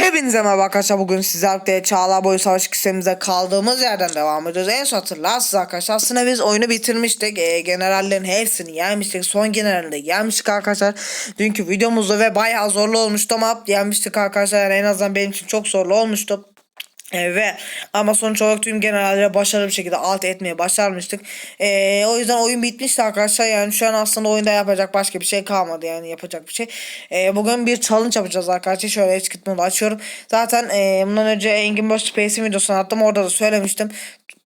Hepinize merhaba arkadaşlar bugün sizlerle Çağlar Boyu Savaş kisemize kaldığımız yerden devam ediyoruz. En son hatırlarsınız arkadaşlar aslında biz oyunu bitirmiştik. E, generallerin hepsini yenmiştik. Son generalinde yenmiştik arkadaşlar. Dünkü videomuzda ve bayağı zorlu olmuştu ama yenmiştik arkadaşlar. Yani en azından benim için çok zorlu olmuştu. E, ve ama sonuç olarak tüm generallere başarılı bir şekilde alt etmeye başarmıştık. E, o yüzden oyun bitmişti arkadaşlar. Yani şu an aslında oyunda yapacak başka bir şey kalmadı yani yapacak bir şey. E, bugün bir challenge yapacağız arkadaşlar. Şöyle eski modu açıyorum. Zaten e, bundan önce Engin Boş Space'in videosunu attım. Orada da söylemiştim.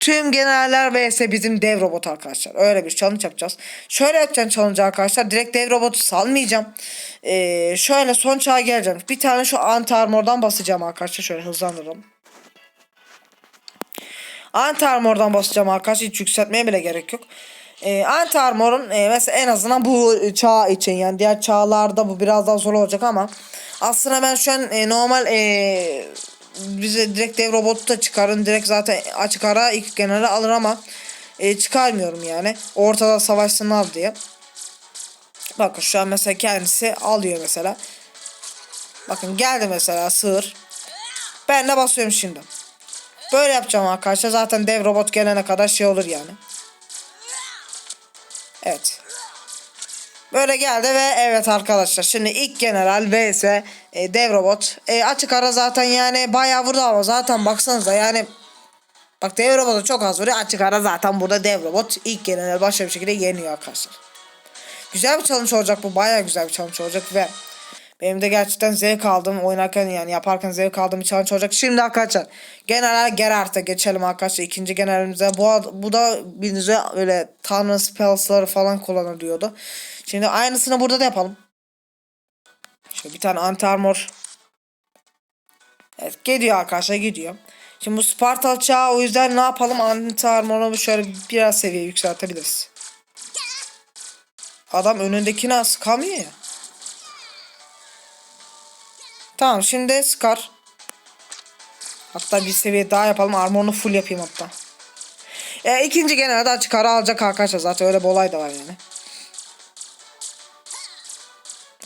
Tüm generaller vs bizim dev robot arkadaşlar. Öyle bir challenge yapacağız. Şöyle yapacağım challenge arkadaşlar. Direkt dev robotu salmayacağım. E, şöyle son çağa geleceğim. Bir tane şu anti armordan basacağım arkadaşlar. Şöyle hızlandıralım. Anti armordan basacağım arkadaşlar. Hiç yükseltmeye bile gerek yok. Ee, anti armorun e, mesela en azından bu çağ için yani diğer çağlarda bu biraz daha zor olacak ama aslında ben şu an e, normal e, bize direkt dev robotu da çıkarın. Direkt zaten açık ara ilk genelde alır ama e, çıkarmıyorum yani. Ortada savaşsınlar diye. Bakın şu an mesela kendisi alıyor mesela. Bakın geldi mesela sığır. Ben de basıyorum şimdi. Böyle yapacağım arkadaşlar. Zaten dev robot gelene kadar şey olur yani. Evet. Böyle geldi ve evet arkadaşlar şimdi ilk general vs e, dev robot. E, açık ara zaten yani bayağı vurdu ama zaten baksanıza yani Bak dev robotu çok az vuruyor. Açık ara zaten burada dev robot ilk general başka bir şekilde yeniyor arkadaşlar. Güzel bir challenge olacak bu. Bayağı güzel bir challenge olacak ve benim de gerçekten zevk aldım oynarken yani yaparken zevk aldığım bir challenge olacak. Şimdi arkadaşlar general Gerart'a geçelim arkadaşlar ikinci generalimize. Bu, bu da bildiğiniz öyle tanrı spells'ları falan kullanılıyordu. Şimdi aynısını burada da yapalım. Şöyle bir tane anti armor. Evet gidiyor arkadaşlar gidiyor. Şimdi bu Spartal çağı o yüzden ne yapalım anti armor'u şöyle biraz seviye yükseltebiliriz. Adam önündekine sıkamıyor ya. Tamam şimdi Scar. Hatta bir seviye daha yapalım. Armorunu full yapayım hatta. E, ikinci genelde açık ara alacak arkadaşlar. Zaten öyle bir olay da var yani.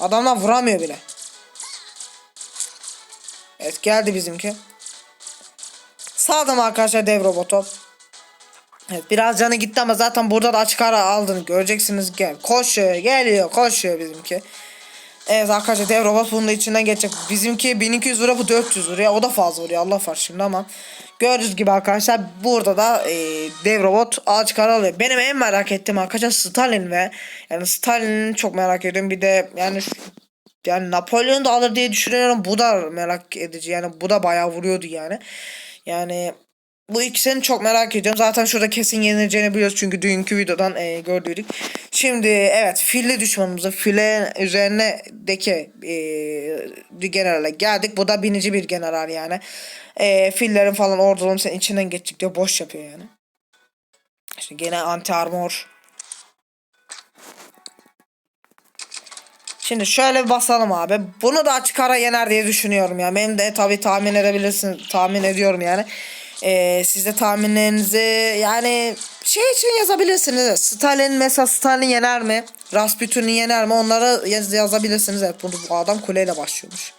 Adamlar vuramıyor bile. Evet geldi bizimki. Sağdım arkadaşlar dev robotu. Evet biraz canı gitti ama zaten burada da açık ara aldığını göreceksiniz. Gel koşuyor geliyor koşuyor bizimki. Evet arkadaşlar dev robot bunun içinden geçecek. Bizimki 1200 lira bu 400 lira. O da fazla vuruyor Allah var şimdi ama. Gördüğünüz gibi arkadaşlar burada da e, dev robot ağaç kara alıyor. Benim en merak ettiğim arkadaşlar Stalin ve yani Stalin'i çok merak ediyorum. Bir de yani yani Napolyon da alır diye düşünüyorum. Bu da merak edici. Yani bu da bayağı vuruyordu yani. Yani bu ikisini çok merak ediyorum. Zaten şurada kesin yenileceğini biliyoruz. Çünkü dünkü videodan e, gördük. Şimdi evet filli düşmanımızı file üzerine deki e, generale geldik. Bu da binici bir general yani. E, fillerin falan orduların senin içinden geçecek diyor. Boş yapıyor yani. İşte gene anti armor. Şimdi şöyle bir basalım abi. Bunu da açık ara yener diye düşünüyorum ya. Benim de tabii tahmin edebilirsin. Tahmin ediyorum yani. Ee, siz de tahminlerinizi yani şey için yazabilirsiniz. Stalin mesela Stalin yener mi? Rasputin'i yener mi? Onları yaz yazabilirsiniz. Evet bunu bu adam kuleyle başlıyormuş.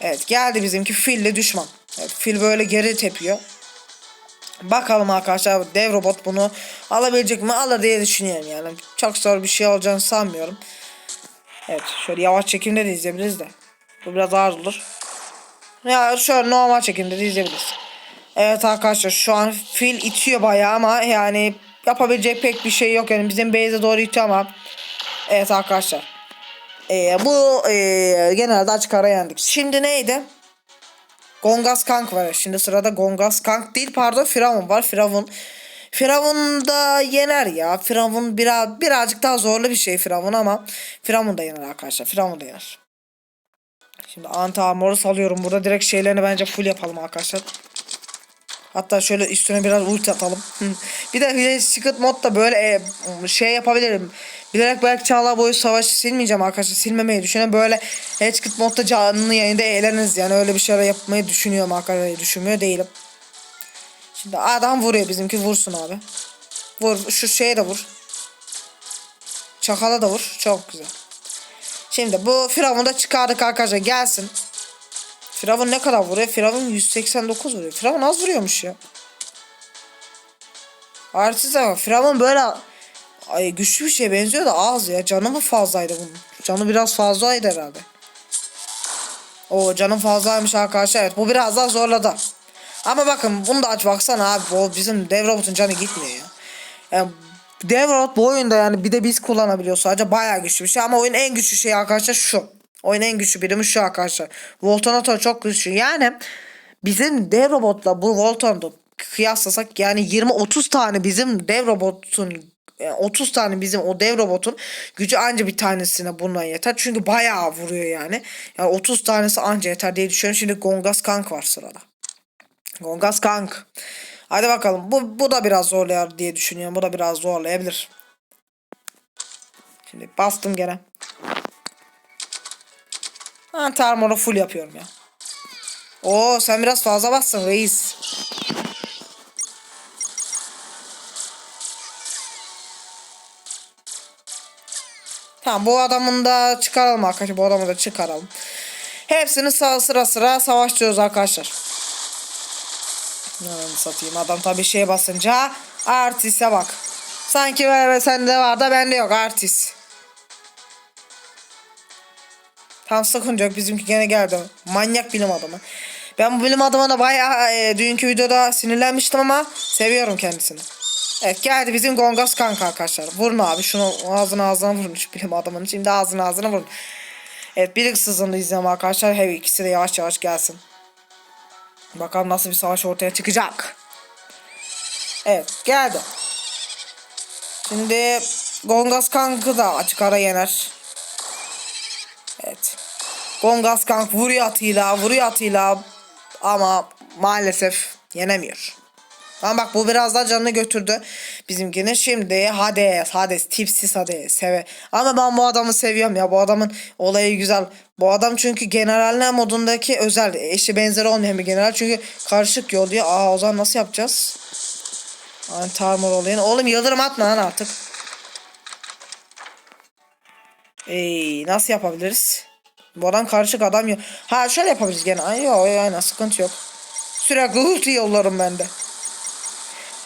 Evet geldi bizimki filli düşman. Evet fil böyle geri tepiyor. Bakalım arkadaşlar dev robot bunu alabilecek mi? Alır diye düşünüyorum yani. Çok zor bir şey olacağını sanmıyorum. Evet şöyle yavaş çekimde de izleyebiliriz de. Bu biraz ağır olur. Ya şöyle normal çekimde de izleyebiliriz. Evet arkadaşlar şu an fil itiyor bayağı ama yani yapabilecek pek bir şey yok yani bizim base'e doğru itiyor ama evet arkadaşlar ee, bu ee, genelde açık ara yendik. Şimdi neydi? Gongas Kank var. Şimdi sırada Gongas Kank değil pardon Firavun var. Firavun Firavun da yener ya. Firavun biraz birazcık daha zorlu bir şey Firavun ama Firavun da yener arkadaşlar. Firavun da yener. Şimdi anti armor'u salıyorum. Burada direkt şeylerini bence full yapalım arkadaşlar. Hatta şöyle üstüne biraz ulti atalım. bir de Secret modda böyle e, şey yapabilirim. Bilerek belki Çağlar boyu savaşı silmeyeceğim arkadaşlar. Silmemeyi düşünüyorum. Böyle Secret modda canlı yayında eğleniriz. Yani öyle bir şeyler yapmayı düşünüyorum arkadaşlar. Düşünmüyor değilim. Şimdi adam vuruyor bizimki. Vursun abi. Vur. Şu şeye de vur. Çakala da vur. Çok güzel. Şimdi bu Firavun'u da çıkardık arkadaşlar. Gelsin. Firavun ne kadar vuruyor? Firavun 189 vuruyor. Firavun az vuruyormuş ya. Artist ama Firavun böyle ay, güçlü bir şeye benziyor da az ya. Canı mı fazlaydı bunun? Canı biraz fazlaydı herhalde. O canım fazlaymış arkadaşlar. Evet bu biraz daha zorladı. Ama bakın bunu da aç baksana abi. Bu bizim dev robotun canı gitmiyor ya. Yani dev robot bu oyunda yani bir de biz kullanabiliyoruz sadece bayağı güçlü bir şey ama oyunun en güçlü şeyi arkadaşlar şu. Oyunun en güçlü birimi şu arkadaşlar. Voltonator çok güçlü. Yani bizim dev robotla bu Volton'u kıyaslasak yani 20-30 tane bizim dev robotun yani 30 tane bizim o dev robotun gücü anca bir tanesine bundan yeter. Çünkü bayağı vuruyor yani. Yani 30 tanesi anca yeter diye düşünüyorum. Şimdi Gongas Kank var sırada. Gongas Kank. Hadi bakalım. Bu, bu da biraz zorlayar diye düşünüyorum. Bu da biraz zorlayabilir. Şimdi bastım gene. Ha termoru full yapıyorum ya. Oo sen biraz fazla bassın reis. Tamam bu adamın da çıkaralım arkadaşlar. Bu adamı da çıkaralım. Hepsini sıra sıra savaştırıyoruz arkadaşlar. Ananı satayım adam tabi şeye basınca artiste bak. Sanki böyle sende var da bende yok artist. Tam sıkıntı yok bizimki gene geldi. Manyak bilim adamı. Ben bu bilim adamına bayağı e, dünkü videoda sinirlenmiştim ama seviyorum kendisini. Evet geldi bizim Gongas kanka arkadaşlar. Vurun abi şunu ağzına ağzına vurun şu bilim adamının. Şimdi ağzına ağzına vurun. Evet birlik sızını izleyelim arkadaşlar. Her ikisi de yavaş yavaş gelsin. Bakalım nasıl bir savaş ortaya çıkacak. Evet geldi. Şimdi Gongas Kank'ı da açık ara yener. Evet. Gongas Kank vuruyor atıyla vuruyor atıyla ama maalesef yenemiyor. Ama bak bu biraz daha canını götürdü. Bizimkini şimdi Hades, Hades, tipsiz Hades seve. Ama ben bu adamı seviyorum ya. Bu adamın olayı güzel. Bu adam çünkü generaller modundaki özel eşi benzeri olmayan bir general. Çünkü karışık yol diyor. Aa o zaman nasıl yapacağız? Antarmor olayını. Oğlum yıldırım atma lan artık. Ey nasıl yapabiliriz? Bu adam karışık adam yok. Ha şöyle yapabiliriz gene. Ay yok aynen sıkıntı yok. Sürekli ulti yollarım ben de.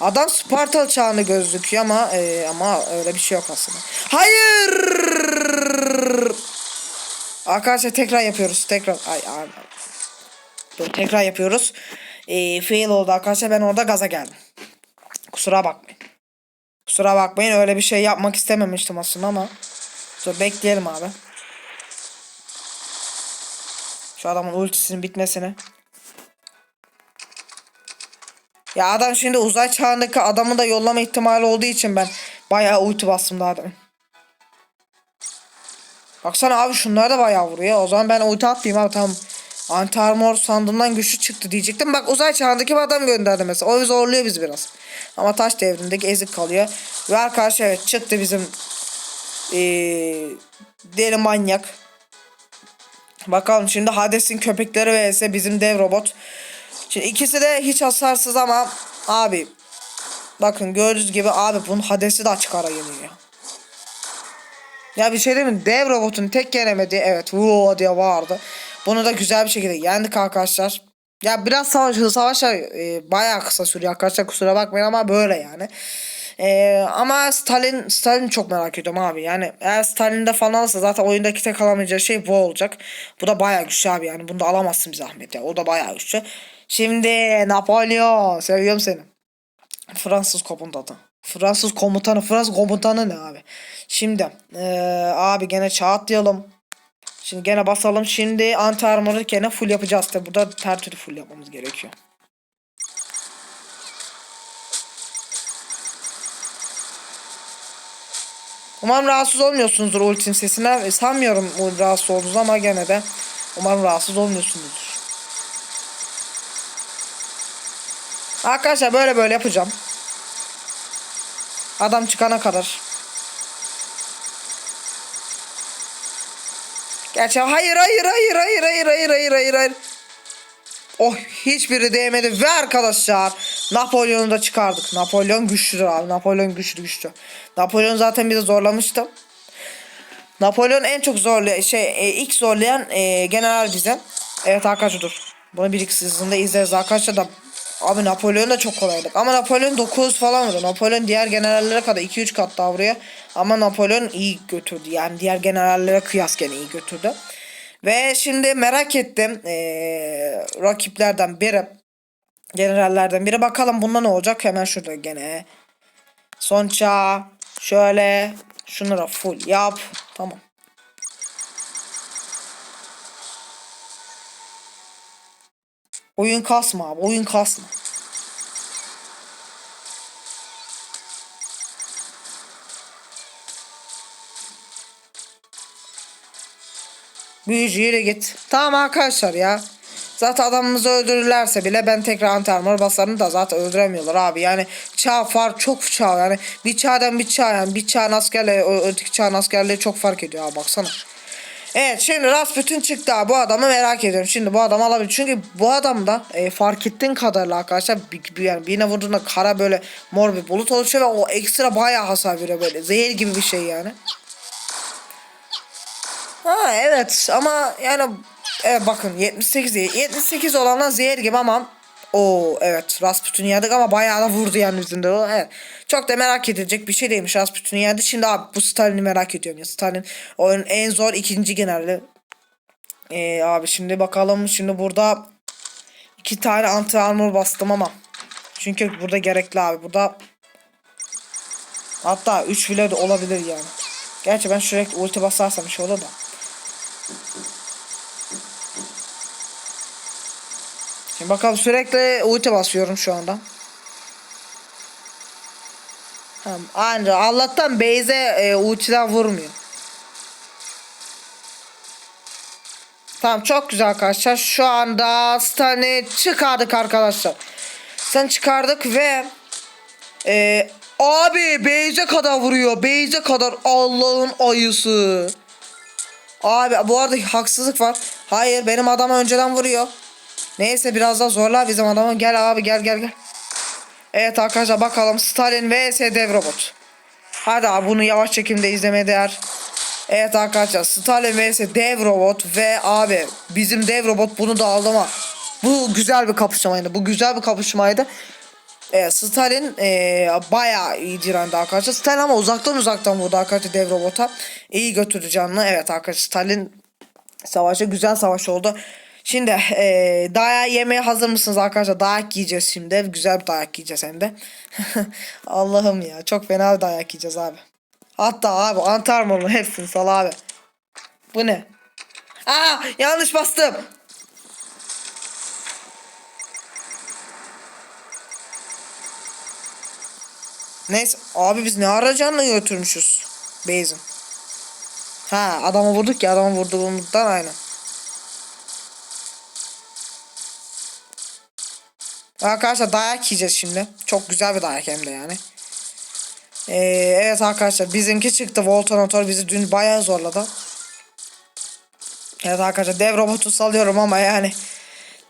Adam Spartal çağını gözüküyor ama e, ama öyle bir şey yok aslında. Hayır! Arkadaşlar tekrar yapıyoruz. Tekrar ay, ay. Dur, tekrar yapıyoruz. E, fail oldu arkadaşlar. Ben orada gaza geldim. Kusura bakmayın. Kusura bakmayın. Öyle bir şey yapmak istememiştim aslında ama. Dur bekleyelim abi. Şu adamın ultisinin bitmesini. Ya adam şimdi uzay çağındaki adamı da yollama ihtimali olduğu için ben bayağı ulti bastım daha demin. Baksana abi şunlar da bayağı vuruyor. O zaman ben ulti atmayayım abi tamam. Anti-armor sandığımdan güçlü çıktı diyecektim. Bak uzay çağındaki bir adam gönderdi mesela. O zorluyor biz biraz. Ama taş devrindeki ezik kalıyor. Ve arkadaşlar evet çıktı bizim ee, deli manyak. Bakalım şimdi Hades'in köpekleri vs bizim dev robot. Şimdi ikisi de hiç hasarsız ama abi bakın gördüğünüz gibi abi bunun Hades'i de açık ara yeniyor. Ya bir şey mi? Dev robotun tek yenemediği evet vuuu diye vardı. Bunu da güzel bir şekilde yendik arkadaşlar. Ya biraz savaş, savaşlar e, bayağı kısa sürüyor arkadaşlar kusura bakmayın ama böyle yani. E, ama Stalin Stalin çok merak ediyorum abi. Yani eğer Stalin'de falan alırsa zaten oyundaki tek alamayacağı şey bu olacak. Bu da bayağı güçlü abi yani. Bunu da alamazsın bir zahmet ya. O da bayağı güçlü. Şimdi Napolyon seviyorum seni. Fransız komutanı. Fransız komutanı. Fransız komutanı ne abi? Şimdi ee, abi gene çağ atlayalım. Şimdi gene basalım. Şimdi anti armor'u gene full yapacağız. Tabi burada her türlü full yapmamız gerekiyor. Umarım rahatsız olmuyorsunuzdur ultim sesinden. Sanmıyorum rahatsız olduğunuzu ama gene de umarım rahatsız olmuyorsunuzdur. Arkadaşlar böyle böyle yapacağım. Adam çıkana kadar. Gerçi hayır hayır hayır hayır hayır hayır hayır hayır hayır. Oh hiçbiri değmedi ve arkadaşlar Napolyon'u da çıkardık. Napolyon güçlüdür abi. Napolyon güçlü güçlü. Napolyon zaten bizi zorlamıştı. Napolyon en çok zorlayan şey e, ilk zorlayan e, general bize. Evet arkadaşlar dur. Bunu bir iki hızında izleriz arkadaşlar da. Abi Napolyon da çok kolaydık. Ama Napolyon 9 falan vuruyor. Napolyon diğer generallere kadar 2-3 kat daha vuruyor. Ama Napolyon iyi götürdü. Yani diğer generallere kıyasken iyi götürdü. Ve şimdi merak ettim. Ee, rakiplerden biri. Generallerden biri. Bakalım bunda ne olacak. Hemen şurada gene. Son çağ. Şöyle. Şunlara full yap. Tamam. Oyun kasma abi. Oyun kasma. Büyücü yürü git. Tamam arkadaşlar ya. Zaten adamımızı öldürürlerse bile ben tekrar anti armor basarım da zaten öldüremiyorlar abi. Yani çağ far çok çağ yani bir çağdan bir çağ yani bir çağın askerle öteki çağın askerleri çok fark ediyor abi baksana. Evet şimdi Rasputin çıktı abi bu adamı merak ediyorum. Şimdi bu adam alabilir. Çünkü bu adam da e, fark ettiğin kadarıyla arkadaşlar bir, bir, yani birine vurduğunda kara böyle mor bir bulut oluşuyor ve o ekstra bayağı hasar veriyor böyle. Zehir gibi bir şey yani. Ha evet ama yani evet bakın 78 değil. 78 olanlar zehir gibi ama o evet Rasputin'i yedik ama bayağı da vurdu yani yüzünde. Evet. Çok da merak edilecek bir şey değilmiş Rasputin'i yendi. Şimdi abi bu Stalin'i merak ediyorum ya. Stalin oyunun en zor ikinci generali. Ee, abi şimdi bakalım şimdi burada iki tane anti armor bastım ama. Çünkü burada gerekli abi. Burada hatta 3 bile de olabilir yani. Gerçi ben sürekli ulti basarsam şey olur da. Bakalım sürekli ulti basıyorum şu anda. Tamam. Anca Allah'tan Beyze e, ultiden vurmuyor. Tamam çok güzel arkadaşlar. Şu anda Stan'ı çıkardık arkadaşlar. Stan çıkardık ve e, abi Beyze kadar vuruyor. Beyze kadar Allah'ın ayısı. Abi bu arada haksızlık var. Hayır benim adam önceden vuruyor. Neyse biraz daha zorla bizim adamı. Gel abi gel gel gel. Evet arkadaşlar bakalım Stalin vs Dev Robot. Hadi abi bunu yavaş çekimde izlemeye değer. Evet arkadaşlar Stalin vs Dev Robot ve abi bizim Dev Robot bunu da aldı ama bu güzel bir kapışmaydı. Bu güzel bir kapışmaydı. Evet, Stalin e, bayağı iyi direndi arkadaşlar. Stalin ama uzaktan uzaktan vurdu arkadaşlar Dev Robot'a. İyi götürdü canını. Evet arkadaşlar Stalin savaşı güzel savaş oldu. Şimdi e, dayak yemeye hazır mısınız arkadaşlar? Dayak yiyeceğiz şimdi. Güzel bir dayak yiyeceğiz hem de. Allah'ım ya çok fena bir dayak yiyeceğiz abi. Hatta abi antarmonlu hepsini sal abi. Bu ne? Aa yanlış bastım. Neyse abi biz ne ara canlı götürmüşüz. Beyzin. Ha adamı vurduk ya adamı vurduğumuzdan aynen. Arkadaşlar dayak yiyeceğiz şimdi. Çok güzel bir dayak hem de yani. Ee, evet arkadaşlar bizimki çıktı. Voltonator bizi dün bayağı zorladı. Evet arkadaşlar dev robotu salıyorum ama yani.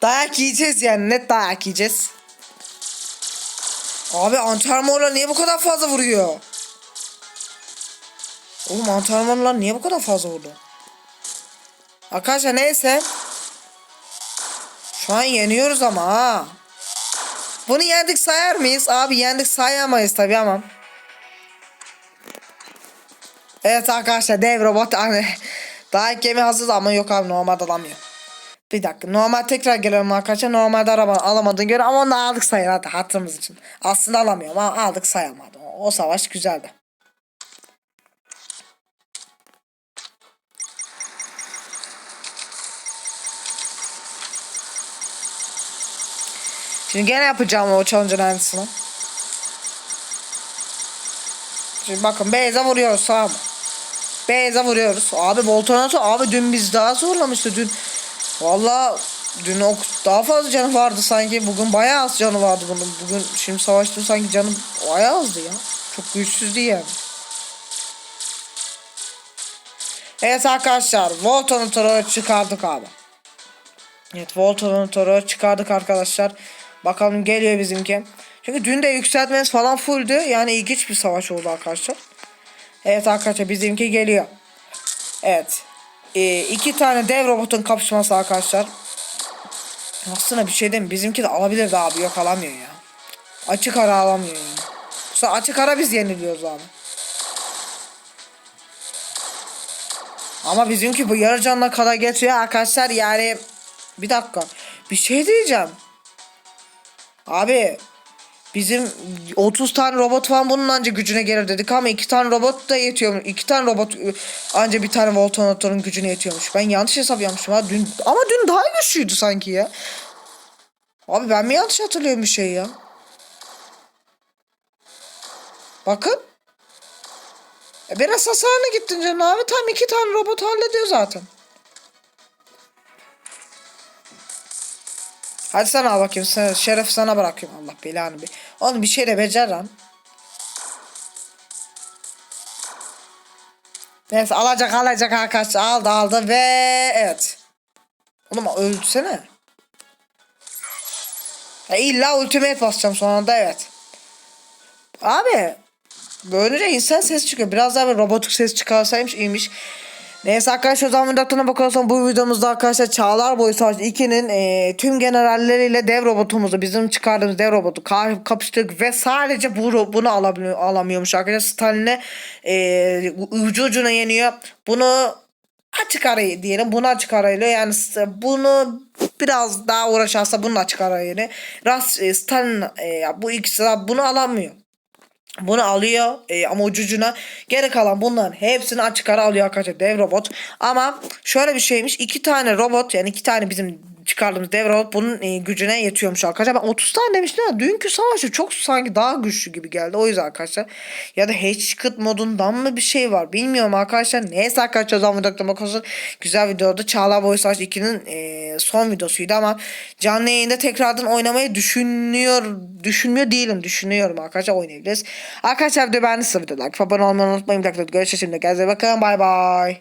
Dayak yiyeceğiz yani net dayak yiyeceğiz. Abi antarmorlar niye bu kadar fazla vuruyor? Oğlum antarmorlar niye bu kadar fazla vurdu? Arkadaşlar neyse. Şu an yeniyoruz ama ha. Bunu yendik sayar mıyız? Abi yendik sayamayız tabi ama. Evet arkadaşlar dev robot hani daha gemi hazır ama yok abi normalde alamıyor. Bir dakika normal tekrar gelelim arkadaşlar normalde araba alamadığını göre ama onu aldık sayın hadi hatırımız için. Aslında alamıyorum ama aldık sayamadı. O, o savaş güzeldi. Şimdi gene yapacağım o challenge'ın aynısını. Şimdi bakın Beyza vuruyoruz tamam mı? Beyza vuruyoruz. Abi Voltonat'ı abi dün biz daha zorlamıştı dün. Valla dün ok daha fazla canı vardı sanki. Bugün bayağı az canı vardı bunun. Bugün şimdi savaştım sanki canım bayağı azdı ya. Çok güçsüzdü yani. Evet arkadaşlar Voltonat'ı çıkardık abi. Evet Voltonat'ı çıkardık arkadaşlar. Bakalım geliyor bizimki. Çünkü dün de yükseltmeniz falan fulldü. Yani ilginç bir savaş oldu arkadaşlar. Evet arkadaşlar bizimki geliyor. Evet. e, iki tane dev robotun kapışması arkadaşlar. Aslında bir şey değil mi? Bizimki de alabilirdi abi. Yok alamıyor ya. Açık ara alamıyor yani. Sefer açık ara biz yeniliyoruz abi. Ama bizimki bu yarı canına kadar getiriyor arkadaşlar yani bir dakika bir şey diyeceğim. Abi bizim 30 tane robot falan bunun anca gücüne gelir dedik ama iki tane robot da yetiyor. iki tane robot ıı, anca bir tane Voltonator'un gücüne yetiyormuş. Ben yanlış hesap yapmışım ha dün ama dün daha güçlüydü sanki ya. Abi ben mi yanlış hatırlıyorum bir şey ya? Bakın. E biraz hasarını gittin canım abi. Tam iki tane robot hallediyor zaten. Hadi sen al bakayım. Sen, şeref sana bırakıyorum. Allah belanı bir. Oğlum bir şey de becer lan. Neyse alacak alacak arkadaşlar. Aldı aldı ve evet. Oğlum öldürsene. Ya illa ultimate basacağım sonra da evet. Abi Böylece insan ses çıkıyor. Biraz daha bir robotik ses çıkarsaymış iyiymiş. Neyse arkadaşlar o zaman videolarına bakarsan bu videomuzda arkadaşlar Çağlar Boyu Savaşı 2'nin e, tüm generalleriyle dev robotumuzu bizim çıkardığımız dev robotu ka- kapıştırdık ve sadece bu bunu alabiliyor, alamıyormuş arkadaşlar. Stalin'e e, ucu ucuna yeniyor. Bunu açık arayı diyelim. Bunu açık arayla yani bunu biraz daha uğraşarsa bunun açık arayını. Ras e, Stalin e, bu ikisi bunu alamıyor. Bunu alıyor e, ama ucucuna geri kalan bunların hepsini açık ara alıyor arkadaşlar dev robot. Ama şöyle bir şeymiş iki tane robot yani iki tane bizim çıkardığımız dev robot bunun e, gücüne yetiyormuş arkadaşlar. Ben 30 tane demiştim ama dünkü savaşı çok sanki daha güçlü gibi geldi o yüzden arkadaşlar. Ya da Hatchet modundan mı bir şey var bilmiyorum arkadaşlar. Neyse arkadaşlar o zaman videoda bakıyorsun. Güzel videoda Çağlar Boy Savaş 2'nin e, son videosuydu ama canlı yayında tekrardan oynamayı düşünüyor düşünmüyor değilim düşünüyorum arkadaşlar oynayabiliriz. Arkadaşlar video beğendiyseniz video like abone olmayı unutmayın. Bir dakika görüşürüz şimdi. Kendinize bakın bay bay.